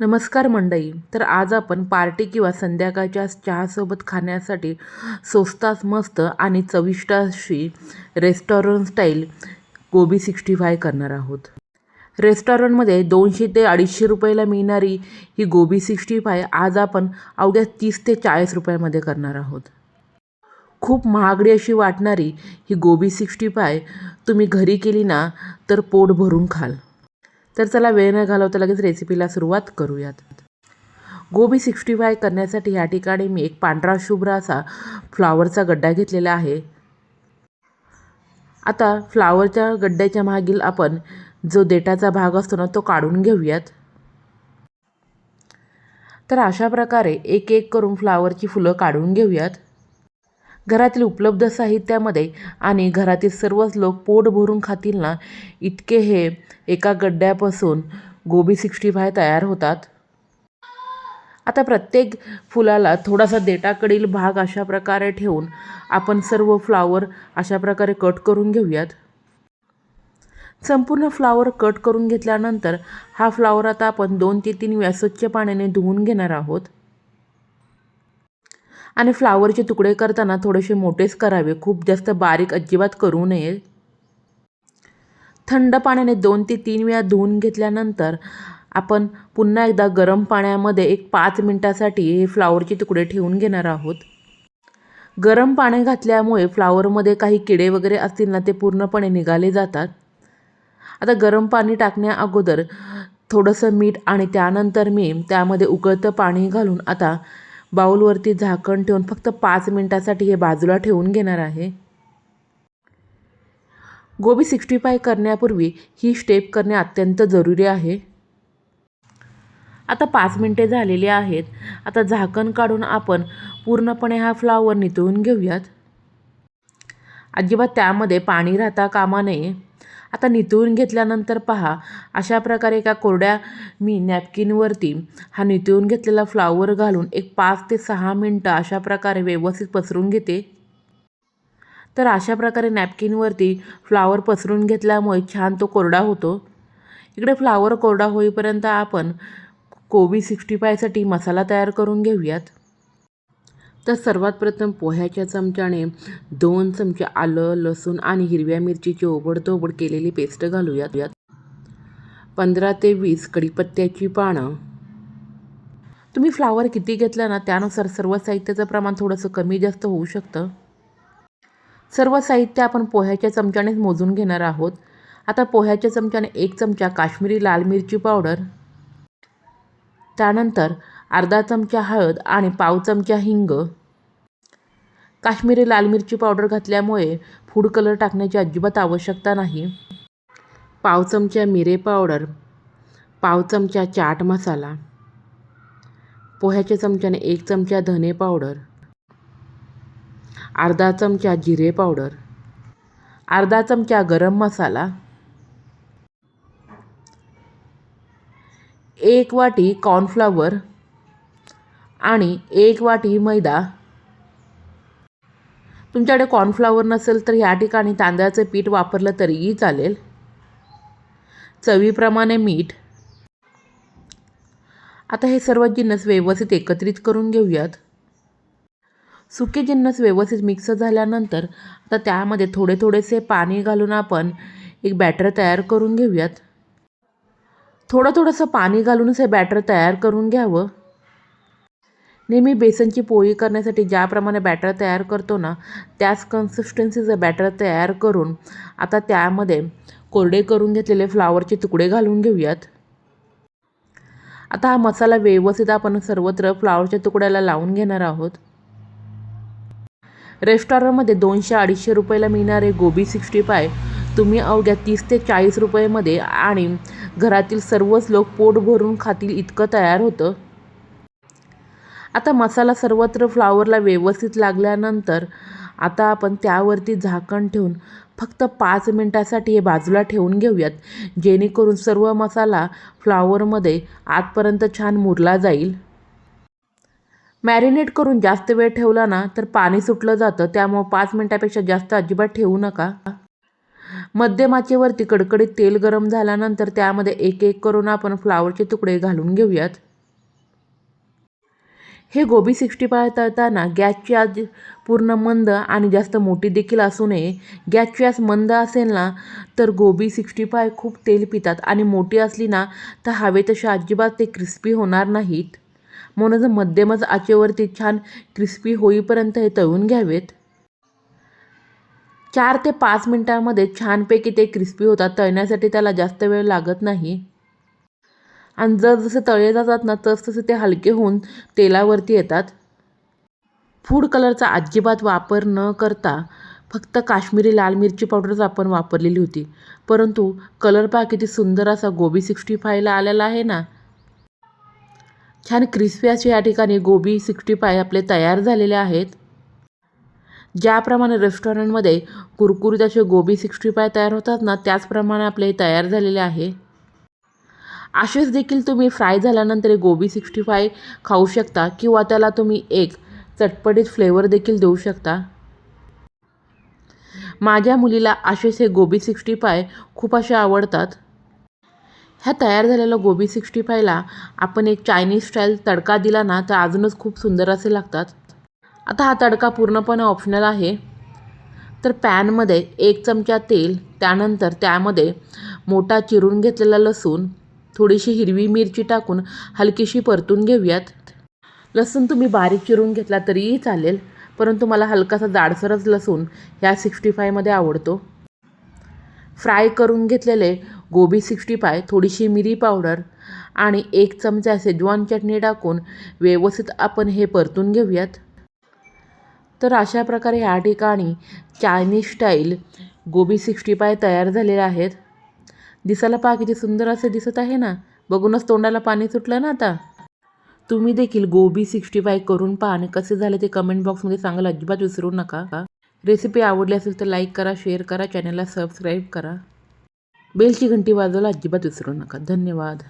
नमस्कार मंडई तर आज आपण पार्टी किंवा संध्याकाळच्या चहासोबत खाण्यासाठी स्वस्तात मस्त आणि चविष्ट अशी restaurant style gobi sixty five करणार आहोत. रेस्टॉरंटमध्ये दोनशे ते अडीचशे रुपयाला मिळणारी ही गोबी सिक्स्टी फाय आज आपण अवघ्या तीस ते चाळीस रुपयामध्ये करणार आहोत. खूप महागडी अशी वाटणारी ही गोबी सिक्स्टी फाय तुम्ही घरी केली ना तर पोट भरून खाल. तर चला वेळ न घालवता लगेच रेसिपीला सुरुवात करूयात. गोबी सिक्स्टी फाय करण्यासाठी या ठिकाणी मी एक पांढरा शुभ्र असा फ्लावरचा गड्डा घेतलेला आहे. आता फ्लावरच्या गड्ड्याच्या मागील आपण जो देठाचा भाग असतो ना तो काढून घेऊयात. तर अशा प्रकारे एक एक करून फ्लावरची फुलं काढून घेऊयात. घरातील उपलब्ध साहित्यामध्ये आणि घरातील सर्वच लोक पोट भरून खातील ना इतके हे एका गड्ड्यापासून गोबी सिक्स्टी फाय तयार होतात. आता प्रत्येक फुलाला थोडासा देटाकडील भाग अशा प्रकारे ठेवून आपण सर्व फ्लावर अशा प्रकारे कट करून घेऊयात. संपूर्ण फ्लावर कट करून घेतल्यानंतर हा फ्लावर आता आपण दोन ते तीन वेळा स्वच्छ पाण्याने धुवून घेणार आहोत. आणि फ्लावरचे तुकडे करताना थोडेसे मोठेच करावे. खूप जास्त बारीक अजिबात करू नये. थंड पाण्याने दोन ते तीन वेळा धुवून घेतल्यानंतर आपण पुन्हा एकदा गरम पाण्यामध्ये एक पाच मिनटासाठी हे फ्लावरचे तुकडे ठेवून घेणार आहोत. गरम पाणी घातल्यामुळे फ्लावरमध्ये काही किडे वगैरे असतील ना ते पूर्णपणे निघाले जातात. आता गरम पाणी टाकण्या अगोदर थोडंसं मीठ आणि त्यानंतर मी त्यामध्ये उकळतं पाणी घालून आता बाऊलवरती झाकण ठेवून फक्त पाच मिनटासाठी हे बाजूला ठेवून घेणार आहे. गोबी सिक्स्टी फाय करण्यापूर्वी ही स्टेप करणे अत्यंत जरुरी आहे. आता पाच मिनटे झालेली आहेत. आता झाकण काढून आपण पूर्णपणे हा फ्लावर नितळून घेऊयात. अजिबात त्यामध्ये पाणी राहता कामा नये. आता नितळून घेतल्यानंतर पहा अशा प्रकारे एका कोरड्या मी नॅपकिनवरती हा नितळून घेतलेला फ्लावर घालून एक पाच ते सहा मिनटं अशा प्रकारे व्यवस्थित पसरून घेते. तर अशा प्रकारे नॅपकिनवरती फ्लावर पसरून घेतल्यामुळे छान तो कोरडा होतो. इकडे फ्लावर कोरडा होईपर्यंत आपण कोबी सिक्स्टी फायसाठी मसाला तयार करून घेऊयात. तर सर्वात प्रथम पोह्याच्या चमच्याने दोन चमचे आलं लसूण आणि हिरव्या मिरचीची ओबडधोबड केलेली पेस्ट घालूयात. यात पंधरा ते वीस कढीपत्त्याची पानं. तुम्ही फ्लावर किती घेतला ना त्यानुसार सर्व साहित्याचं प्रमाण थोडंसं कमी जास्त होऊ शकतं. सर्व साहित्य आपण पोह्याच्या चमच्यानेच मोजून घेणार आहोत. आता पोह्याच्या चमच्याने एक चमचा काश्मीरी लाल मिरची पावडर. त्यानंतर अर्धा चमचा हळद आणि पाव चमचा हिंग. काश्मीरी लाल मिरची पावडर घातल्यामुळे फूड कलर टाकण्याची अजिबात आवश्यकता नाही. पाव चमचा मिरे पावडर पाव चमचा चाट मसाला पोह्याच्या चमच्याने एक चमचा धने पावडर अर्धा चमचा जिरे पावडर अर्धा चमचा गरम मसाला एक वाटी कॉर्नफ्लावर आणि एक वाटी मैदा. तुमच्याकडे कॉर्नफ्लावर नसेल तर ह्या ठिकाणी तांदळाचं पीठ वापरलं तरीही चालेल. चवीप्रमाणे मीठ. आता हे सर्व जिन्नस व्यवस्थित एकत्रित करून घेऊयात. सुके जिन्नस व्यवस्थित मिक्स झाल्यानंतर आता त्यामध्ये थोडे थोडेसे पाणी घालून आपण एक बॅटर तयार करून घेऊयात. थोडं थोडंसं पाणी घालूनच हे बॅटर तयार करून घ्यावं. नेहमी बेसनची पोळी करण्यासाठी ज्याप्रमाणे बॅटर तयार करतो ना त्याच कन्सिस्टन्सीचं बॅटर तयार करून आता त्यामध्ये कोरडे करून घेतलेले फ्लावरचे तुकडे घालून घेऊयात. आता हा मसाला व्यवस्थित आपण सर्वत्र फ्लावरच्या तुकड्याला लावून घेणार आहोत. रेस्टॉरंटमध्ये दोनशे अडीचशे रुपयाला मिळणारे गोबी सिक्स्टी फाय तुम्ही अवघ्या तीस ते चाळीस रुपयेमध्ये आणि घरातील सर्वच लोक पोट भरून खातील इतकं तयार होतं. आता मसाला सर्वत्र फ्लावरला व्यवस्थित लागल्यानंतर आता आपण त्यावरती झाकण ठेवून फक्त पाच मिनटासाठी हे बाजूला ठेवून घेऊयात. जेणेकरून सर्व मसाला फ्लावरमध्ये आतपर्यंत छान मुरला जाईल. मॅरिनेट करून जास्त वेळ ठेवला ना तर पाणी सुटलं जातं. त्यामुळं पाच मिनटापेक्षा जास्त अजिबात ठेवू नका. मध्यमाचेवरती कडकडीत तेल गरम झाल्यानंतर त्यामध्ये एक एक करून आपण फ्लावरचे तुकडे घालून घेऊयात. हे गोबी सिक्स्टी फाय तळताना गॅसची आज पूर्ण मंद आणि जास्त मोठी देखील असू नये. गॅसची आज मंद असेल ना तर गोबी सिक्स्टी फाय खूप तेल पितात आणि मोठी असली ना तर हवे तसे अजिबात ते क्रिस्पी होणार नाहीत. म्हणून मध्यमच आचेवरती छान क्रिस्पी होईपर्यंत हे तळून घ्यावेत. चार ते पाच मिनटामध्ये छानपैकी ते क्रिस्पी होतात. तळण्यासाठी त्याला जास्त वेळ लागत नाही. आणि जर जसे तळे जातात ना तस तसे ते हलके होऊन तेलावरती येतात. फूड कलरचा अजिबात वापर न करता फक्त काश्मीरी लाल मिरची पावडरच आपण वापरलेली होती. परंतु कलर पहा किती सुंदर असा गोबी सिक्स्टी फायला आलेला आहे ना. छान क्रिस्पी असे या ठिकाणी गोबी सिक्स्टी फाय आपले तयार झालेले आहेत. ज्याप्रमाणे रेस्टॉरंटमध्ये कुरकुरीत असे गोबी सिक्स्टी फाय तयार होतात ना त्याचप्रमाणे आपले तयार झालेले आहे. असेच देखील तुम्ही फ्राय झाल्यानंतर गोबी सिक्स्टी फाय खाऊ शकता किंवा त्याला तुम्ही एक चटपटीत फ्लेवर देखील देऊ शकता. माझ्या मुलीला असेच हे गोबी सिक्स्टी फाय खूप असे आवडतात. ह्या तयार झालेल्या गोबी सिक्स्टी फायला आपण एक चायनीज स्टाईल तडका दिला ना तर अजूनच खूप सुंदर असे लागतात. आता हा तडका पूर्णपणे ऑप्शनल आहे. तर पॅनमध्ये एक चमचा तेल त्यानंतर त्यामध्ये मोठा चिरून घेतलेला लसूण थोडीशी हिरवी मिरची टाकून हलकीशी परतून घेऊयात. लसूण तुम्ही बारीक चिरून घेतला तरीही चालेल परंतु मला हलकासा जाडसरच लसूण ह्या सिक्स्टी फायमध्ये आवडतो. फ्राय करून घेतलेले गोबी सिक्स्टी फाय थोडीशी मिरी पावडर आणि एक चमचा सेजवान चटणी टाकून व्यवस्थित आपण हे परतून घेऊयात. तर अशा प्रकारे ह्या ठिकाणी Chinese style gobi sixty five तयार झालेले आहेत. दिसायला पहा किती सुंदर असे दिसत आहे ना. बघूनच तोंडाला पाणी सुटलं ना आता. तुम्ही देखील गोबी सिक्स्टी फाय करून पहा आणि कसे झाले ते कमेंट बॉक्समध्ये सांगायला अजिबात विसरू नका. रेसिपी आवडली असेल तर लाईक करा शेअर करा चॅनलला सबस्क्राईब करा. बेलची घंटी वाजवायला अजिबात विसरू नका. धन्यवाद.